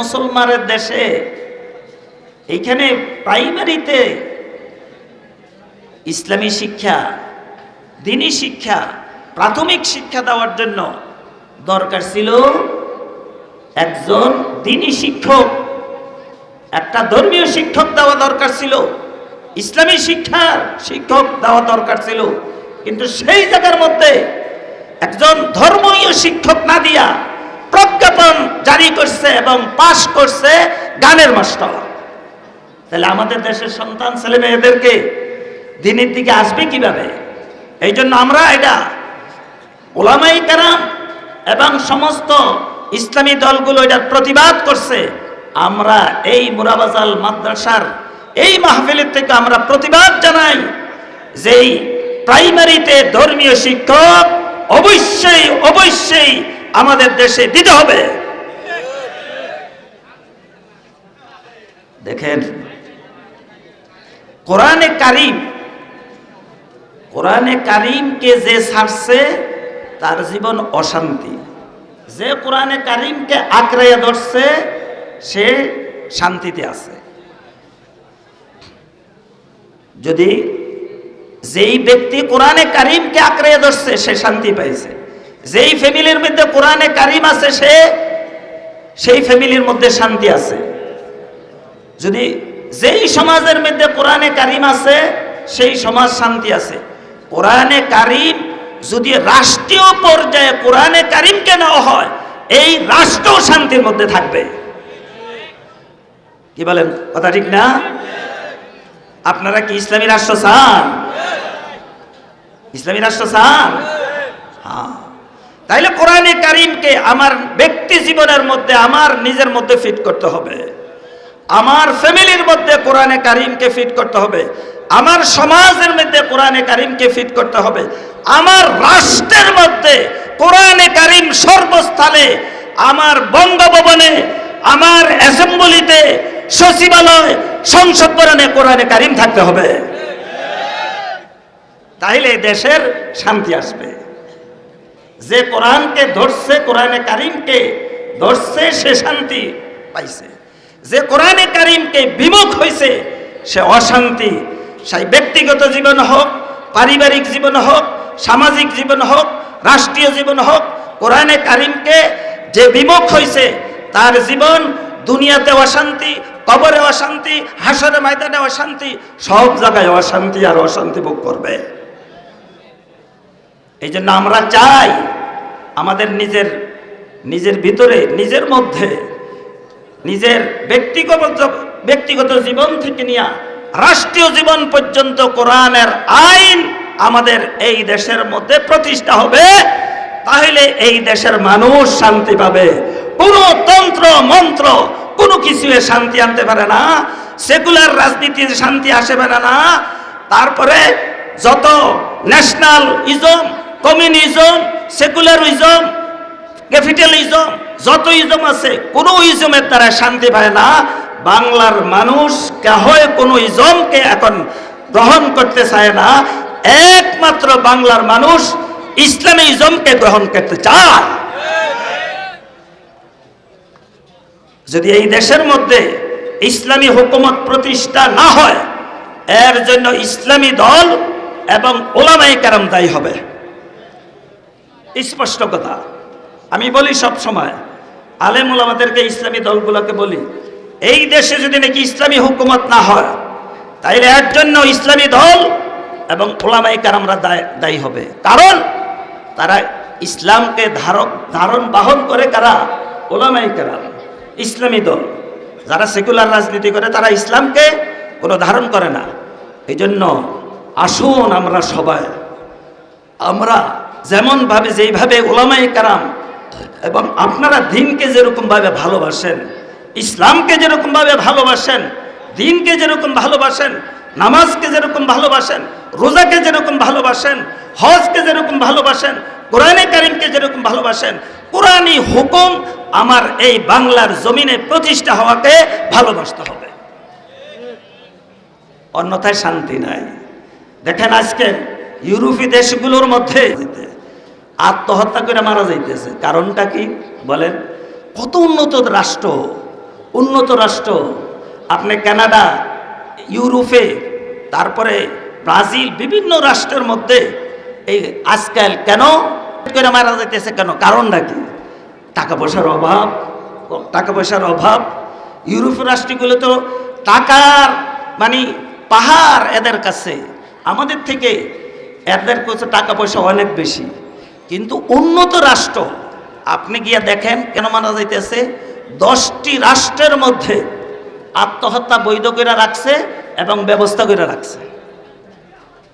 মুসলমানের দেশে, এইখানে প্রাইমারিতে ইসলামী শিক্ষা, দিনী শিক্ষা, প্রাথমিক শিক্ষা দেওয়ার জন্য দরকার ছিল একজন দিনী শিক্ষক। একটা ধর্মীয় শিক্ষক দেওয়া দরকার ছিল, ইসলামী শিক্ষার শিক্ষক দেওয়া দরকার ছিল। কিন্তু সেই জায়গার মধ্যে একজন ধর্মীয় শিক্ষক না দিয়া প্রজ্ঞাপন জারি করছে এবং পাশ করছে গানের মাস্টার। তাহলে আমাদের দেশের সন্তান ছেলে মেয়েদেরকে দিনের দিকে আসবে কীভাবে? এই জন্য আমরা এটা ওলামাই কারাম এবং সমস্ত ইসলামী দলগুলো এটার প্রতিবাদ করছে। আমরা এই মুরাবাজাল মাদ্রাসার এই মাহফিলের থেকে আমরা প্রতিবাদ জানাই যেই প্রাইমারিতে ধর্মীয় শিক্ষক অবশ্যই অবশ্যই আমাদের দেশে দিতে হবে। দেখেন, কোরআনে কারিম, কোরআনে কারিমকে যে ছাড়ছে, তার জীবন অশান্তি। যে কোরআনে কারিমকে আঁকড়াইয়া ধরছে, সে শান্তিতে আছে। যদি যেই ব্যক্তি কোরআনে কারিমকে আঁকড়াইয়া ধরছে, সে শান্তি পাইছে। যেই ফ্যামিলির মধ্যে কোরআনে কারিম আছে, সে, সেই ফ্যামিলির মধ্যে শান্তি আছে। যদি যেই সমাজের মধ্যে কোরআনে কারিম আছে, সেই সমাজ শান্তি আছে। কোরআনে কারিম যদি রাষ্ট্রীয় পর্যায়ে কোরআনে কারিমকে নেওয়া হয়, এই রাষ্ট্র শান্তির মধ্যে থাকবে। কি বলেন? কথা ঠিক না? আপনারা কি ইসলামী রাষ্ট্র চান? ইসলামী রাষ্ট্র চান? হ্যাঁ। তাইলে কোরআনে কারিমকে আমার ব্যক্তি জীবনের মধ্যে, আমার নিজের মধ্যে ফিট করতে হবে। আমার ফ্যামিলির মধ্যে কোরআনে কারিমকে ফিট করতে হবে। আমার সমাজের মধ্যে কোরআনে কারিমকে ফিট করতে হবে। আমার রাষ্ট্রের মধ্যে কোরআনে কারিম সর্বস্থানে, আমার বঙ্গভবনে, আমার অ্যাসেম্বলিতে, সচিবালয়, সংসদ ভবনে কোরআনে কারিম থাকতে হবে। তাইলে দেশের শান্তি আসবে। যে কোরআনকে ধরছে, কোরআনে কারিমকে ধরছে, সে শান্তি পাইছে। যে কোরআনে কারিমকে বিমুখ হয়েছে সে অশান্তি। সেই ব্যক্তিগত জীবন হোক, পারিবারিক জীবন হোক, সামাজিক জীবন হোক, রাষ্ট্রীয় জীবন হোক, কোরআনে কারিমকে যে বিমুখ হয়েছে তার জীবন দুনিয়াতে অশান্তি, কবরে অশান্তি হাসরে ময়দানে অশান্তি, সব জায়গায় অশান্তি আর অশান্তি ভোগ করবে। এই জন্য আমরা চাই আমাদের নিজের নিজের ভিতরে, নিজের মধ্যে নিজের ব্যক্তিগত ব্যক্তিগত জীবন থেকে নিয়ে রাষ্ট্রীয় জীবন পর্যন্ত কোরআনের আইন আমাদের এই দেশের মধ্যে প্রতিষ্ঠা হবে, তাহলে এই দেশের মানুষ শান্তি পাবে। কোনো তন্ত্র, মন্ত্র, কোনো কিছু শান্তি আনতে পারে না, সেকুলার রাজনীতির শান্তি আসবে না। তারপরে যত national ism communism, secularism, capitalism যত ইজম আছে, কোনো ইজমের দ্বারা শান্তি পায় না। বাংলার মানুষ কেহয় কোনো ইজমকে এখন গ্রহণ করতে চায় না। একমাত্র বাংলার মানুষ ইসলামী ইজমকে গ্রহণ করতে চায়। যদি এই দেশের মধ্যে ইসলামী হুকুমত প্রতিষ্ঠা না হয়, এর জন্য ইসলামী দল এবং ওলামাই কারাম দায়ী হবে। স্পষ্ট কথা। আমি বলি সব সময় আলেম ওলামাদেরকে ইসলামী দলগুলোকে বলি, এই দেশে যদি নাকি ইসলামী হুকুমত না হয়, তাইলে এর জন্য ইসলামী দল এবং ওলামাই কারামরা দায়ী হবে। কারণ তারা ইসলামকে ধারক, ধারণ বাহন করে কারা? ওলামাই কারাম, ইসলামী দল। যারা সেকুলার রাজনীতি করে, তারা ইসলামকে কোনো ধারণ করে না। এই জন্য আসুন আমরা সবাই, আমরা যেমনভাবে, যেইভাবে ওলামাই কারাম এবং আপনারা দিনকে যেরকমভাবে ভালোবাসেন, ইসলামকে যেরকমভাবে ভালোবাসেন, দিনকে যেরকম ভালোবাসেন, নামাজকে যেরকম ভালোবাসেন, রোজাকে যেরকম ভালোবাসেন, হজকে যেরকম ভালোবাসেন, কোরআনে কারিমকে যেরকম ভালোবাসেন কোরআনী হুকুম আমার এই বাংলার জমিনে প্রতিষ্ঠা হওয়াকে ভালোবাসতে হবে। অন্যথায় শান্তি নাই। দেখেন আজকে ইউরোপী দেশগুলোর মধ্যে আত্মহত্যা করে মারা যাইতেছে। কারণটা কি? বলেন, কত উন্নত রাষ্ট্র উন্নত রাষ্ট্র। আপনি কানাডা, ইউরোপে, তারপরে ব্রাজিল, বিভিন্ন রাষ্ট্রের মধ্যে এই আজকাল কেন করে মারা যাইতেছে কেন? কারণটা কি? টাকা পয়সার অভাব, টাকা পয়সার অভাব। ইউরোপীয় রাষ্ট্রগুলো তো টাকার মানে পাহাড় এদের কাছে। আমাদের থেকে এদের কাছে টাকা পয়সা অনেক বেশি। কিন্তু উন্নত রাষ্ট্র, আপনি গিয়া দেখেন কেন মানা যাইতেছে? দশটি রাষ্ট্রের মধ্যে আত্মহত্যা বৈধ করে রাখছে এবং ব্যবস্থা করে রাখছে।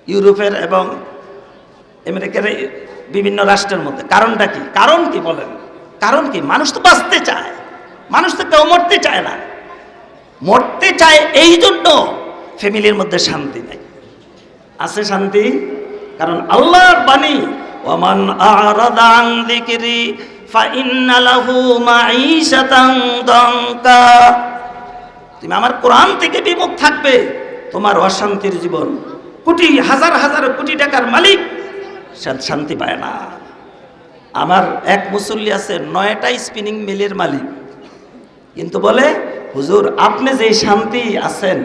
ইউরোপের এবং আমেরিকার বিভিন্ন রাষ্ট্রের মধ্যে। কারণটা কি? কারণ কি বলেন? কারণ কি? মানুষ তো বাঁচতে চায়। মানুষ তো কেউ মরতে চায় না। মরতে চায় এই জন্য ফ্যামিলির মধ্যে শান্তি নেই। আছে শান্তি? কারণ আল্লাহর বাণী ওমান আরাদা আন যিকরি ফাইন্না লাহু মাঈশাতান দাঙ্কা। তুমি আমার কোরআন থেকে বিমুখ থাকবে, তোমার অশান্তির জীবন। কোটি হাজার হাজার কোটি টাকার মালিক শান্তি পায় না। আমার এক মুসল্লি আছে, নয়টা স্পিনিং মিলের মালিক। কিন্তু বলে, হুজুর, আপনি যে শান্তি আছেন,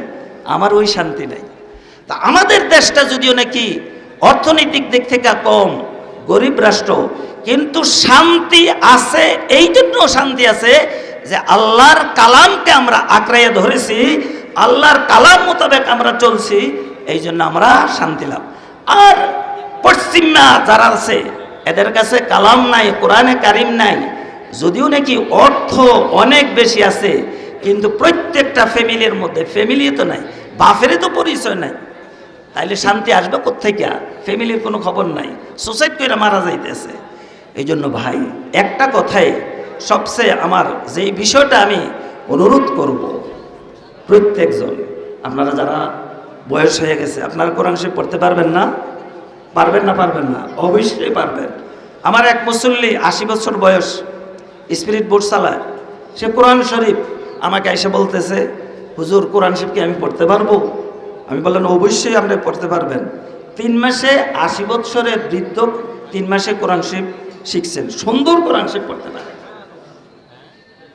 আমার ওই শান্তি নাই। তা আমাদের দেশটা যদিও নাকি অর্থনৈতিক দিক থেকে কম গরিব রাষ্ট্র, কিন্তু শান্তি আছে, এই জন্য শান্তি আছে যে আল্লাহর কালামকে আমরা আঁকড়াইয়ে ধরেছি, আল্লাহর কালাম মোতাবেক আমরা চলছি, এই জন্য আমরা শান্তি লাভ। আর পশ্চিমা যারা আছে, এদের কাছে কালাম নাই, কোরআনে কারিম নাই, যদিও নাকি অর্থ অনেক বেশি আছে, কিন্তু প্রত্যেকটা ফ্যামিলির মধ্যে ফ্যামিলি তো নাই, বাপেরই তো পরিচয় নাই। তাইলে শান্তি আসবে কোথেকে ফ্যামিলির কোনো খবর নাই। সুসাইড করে মারা যাইতেছে। এই জন্য ভাই, একটা কথাই সবচেয়ে আমার যেই বিষয়টা আমি অনুরোধ করব প্রত্যেকজন। আপনারা যারা বয়স হয়ে গেছে, আপনারা কোরআন শরীফ পড়তে পারবেন না? পারবেন না পারবেন না? অবশ্যই পারবেন। আমার এক মুসল্লি আশি বছর বয়স স্পিরিট বোর্ড চালায় সে কোরআন শরীফ আমাকে এসে বলতেছে, হুজুর, কোরআন শরীফ কি আমি পড়তে পারব? আমি বললাম অবশ্যই আপনি পড়তে পারবেন। তিন মাসে আশি বৎসরের বৃদ্ধ তিন মাসে কোরআন শরীফ শিখছেন। সুন্দর কোরআন শরীফ পড়তে পারেন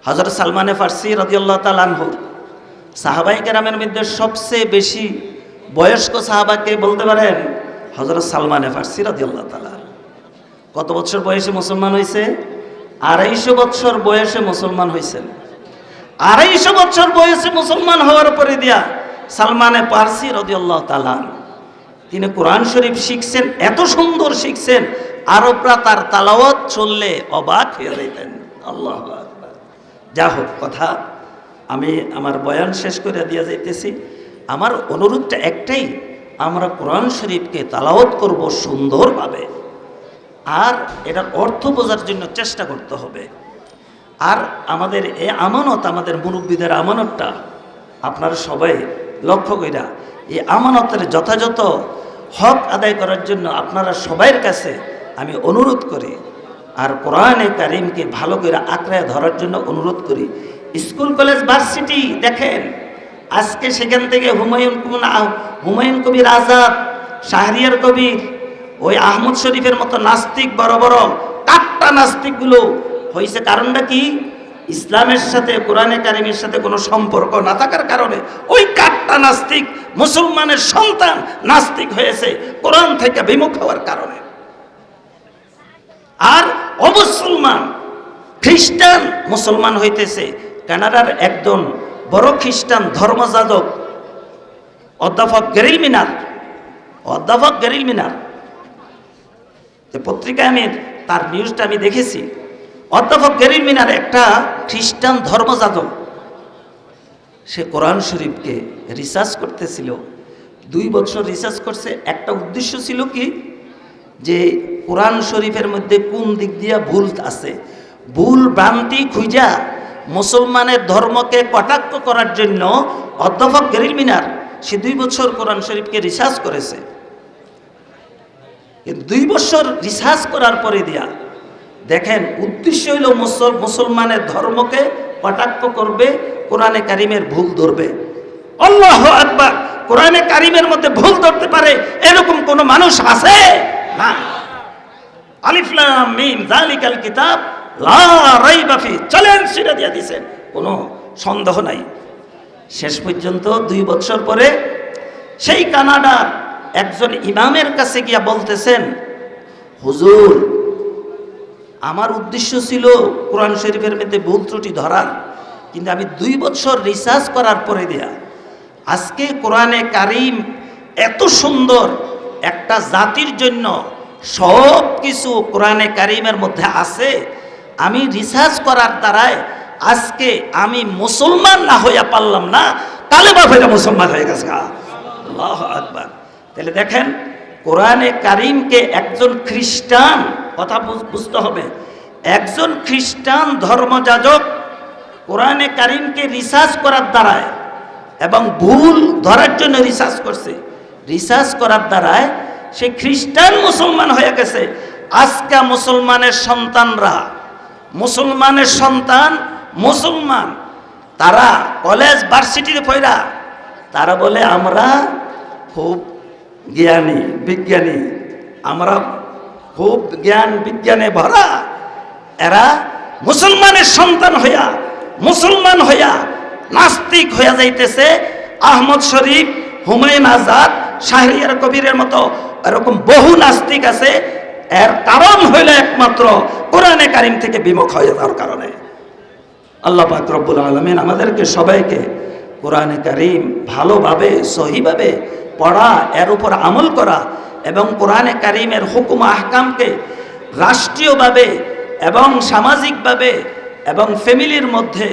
হজরত সালমানে ফার্সি রদিয়াল্লাহ তালানহুর সাহাবাই কেরামের মধ্যে সবচেয়ে বেশি বয়স্ক সাহাবাকে বলতে পারেন? হজরত সালমানে ফার্সি রদিয়াল্লাহ তালা কত বছর বয়সে মুসলমান হয়েছে আড়াইশো বছর বয়সে মুসলমান হয়েছেন আড়াইশো বছর বয়সে মুসলমান হওয়ার পরে দিয়া সালমানে পার্সি রদিয়াল্লাহ তালান তিনি কোরআন শরীফ শিখছেন, এত সুন্দর শিখছেন, আরবরা তার তালাওয়াত চললে অবাক হয়ে যেতেন আল্লাহ যা হোক কথা, আমি আমার বয়ান শেষ করে দিয়ে যাইতেছি। আমার অনুরোধটা একটাই, আমরা কোরআন শরীফকে তালাওয়াত করব সুন্দরভাবে। আর এটার অর্থ বোঝার জন্য চেষ্টা করতে হবে। আর আমাদের এ আমানত, আমাদের মুরব্বীদের আমানতটা আপনারা সবাই লক্ষ্য কইরা, এই আমানতের যথাযথ হক আদায় করার জন্য আপনারা সবাইয়ের কাছে আমি অনুরোধ করি, আর কোরআনে কারিমকে ভালো করে আঁকড়ায় ধরার জন্য অনুরোধ করি। স্কুল, কলেজ, ভার্সিটি দেখেন, আজকে সেখান থেকে হুমায়ুন হুমায়ুন কবির আজাদ, শাহরিয়ার কবির, ওই আহমদ শরীফের মতো নাস্তিক বড় বড় কাট্টা নাস্তিকগুলো হয়েছে কারণটা কি? ইসলামের সাথে, কোরআনে কারিমের সাথে কোনো সম্পর্ক না থাকার কারণে ওই কাট্টা নাস্তিক, মুসলমানের সন্তান নাস্তিক হয়েছে কোরআন থেকে বিমুখ হওয়ার কারণে। আর অমুসলমান, খ্রিস্টান মুসলমান হইতেছে। কানাডার একজন বড় খ্রিস্টান ধর্মযাজক, অধ্যাপক গেরিল মিনার। অধ্যাপক গেরিল মিনার। পত্রিকায় আমি, তার নিউজটা আমি দেখেছি। অধ্যাপক গেরিল মিনার একটা খ্রিস্টান ধর্মযাজক, সে কোরআন শরীফকে রিসার্চ করতেছিল। দুই বছর রিসার্চ করছে। একটা উদ্দেশ্য ছিল কি? যে কোরআন শরীফের মধ্যে কোন দিক দিয়ে ভুল আছে? ভুল ভ্রান্তি খুঁজা মুসলমানের ধর্মকে কটাক্ষ করার জন্য অধ্যাপক গেরিল মিনার, সে দুই বছর কোরআন শরীফকে রিসার্চ করেছে। দুই বছর রিসার্চ করার পরে দিয়া দেখেন, উদ্দেশ্য হইল মুসল, মুসলমানের ধর্মকে কটাক্ষ করবে, কোরআনে কারিমের ভুল ধরবে। আল্লাহ আকবার! কোরআনে কারিমের মধ্যে ভুল ধরতে পারে, এরকম কোন মানুষ আছে? না। আলিফলাম মিম জালিকাল কিতাব, লা রাইবা ফি, চ্যালেঞ্জ সেটা দিয়ে দিছেন কোন সন্দেহ নাই। শেষ পর্যন্ত দুই বছর পরে সেই কানাডার একজন ইমামের কাছে গিয়া বলতেছেন, হুজুর আমার উদ্দেশ্য ছিল কোরআন শরীফের মধ্যে ভুল ত্রুটি ধরার, কিন্তু আমি দুই বছর রিসার্চ করার পরে দেয়া আজকে কোরআনে কারিম এত সুন্দর একটা জাতির জন্য সব কিছু কোরআনে কারিমের মধ্যে আছে, আমি রিসার্চ করার দ্বারায় আজকে আমি মুসলমান না হইয়া পারলাম না, কালেমা ফেরা মুসলমান হয়ে গেছে। আল্লাহ তাহলে দেখেন, কোরআনে কারিমকে একজন খ্রিস্টান কথা বুঝতে হবে। একজন খ্রিস্টান ধর্মযাজক কোরআনে কারিমকে রিসার্চ করার দ্বারায় এবং ভুল ধরার জন্য রিসার্চ করছে। রিসার্চ করার দ্বারায় সে খ্রিস্টান মুসলমান হয়ে গেছে। আজকা মুসলমানের সন্তানরা, মুসলমানের সন্তান মুসলমান। তারা কলেজ, ভার্সিটিতে পড়া। তারা বলে, আমরা খুব জ্ঞানী, বিজ্ঞানী। আমরা খুব জ্ঞান বিজ্ঞানে ভরা। এরা মুসলমানের সন্তান হইয়া, মুসলমান হইয়া নাস্তিক হইয়া যাইতেছে। আহমদ শরীফ, হুমায়ুন আজাদ, শাহরিয়ার কবিরের মতো এরকম বহু নাস্তিক আছে। এর কারণ হইল একমাত্র কোরআনে কারিম থেকে বিমুখ হয়ে যাওয়ার কারণে। আল্লাহ পাক রব্বুল আলমিন আমাদেরকে সবাইকে কোরআনে কারিম ভালোভাবে, সহিভাবে পড়া, এর উপর আমল করা এবং কোরআনে কারিমের হুকুম আহকামকে রাষ্ট্রীয়ভাবে এবং সামাজিকভাবে এবং ফ্যামিলির মধ্যে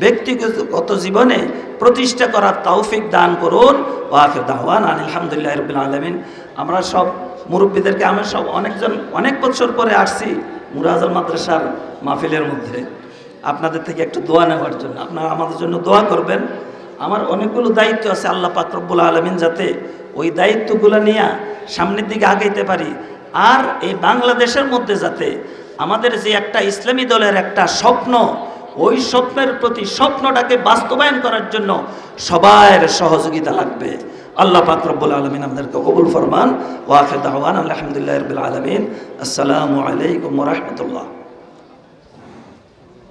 ব্যক্তিগত জীবনে প্রতিষ্ঠা করার তৌফিক দান করুন। ওয়াফির দাওয়ান আলহামদুলিল্লাহ রবিল আলমিন। আমরা সব মুরব্বীদেরকে আমরা সব অনেকজন, অনেক বছর পরে আসছি মুরাজল মাদ্রাসার মাহফিলের মধ্যে। আপনাদের থেকে একটু দোয়া নেওয়ার জন্য। আপনারা আমাদের জন্য দোয়া করবেন। আমার অনেকগুলো দায়িত্ব আছে আল্লাহ পাকরব্বুল আলমিন যাতে ওই দায়িত্বগুলো নিয়ে সামনের দিকে আগাইতে পারি। আর এই বাংলাদেশের মধ্যে যাতে আমাদের যে একটা ইসলামী দলের একটা স্বপ্ন, ওই স্বপ্নের প্রতি স্বপ্নটাকে বাস্তবায়ন করার জন্য সবার সহযোগিতা লাগবে। আল্লাহ পাক রব্বুল আলমিন আমাদেরকে কবুল ফরমান। ওয়াফে দাওয়ান আলহামদুলিল্লাহ আলমিন। আসসালামু আলাইকুম রহমতুল্লাহ।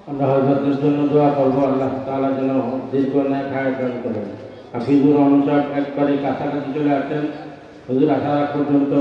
আমরা হজরতের জন্য দোয়া করব, আল্লাহ তালা যেন দীর্ঘ ন্যায় খায় দান করেন হাফিজুর রহমান সাহেব একবারে কাছাকাছি চলে আসেন। হুজুর আসার পর্যন্ত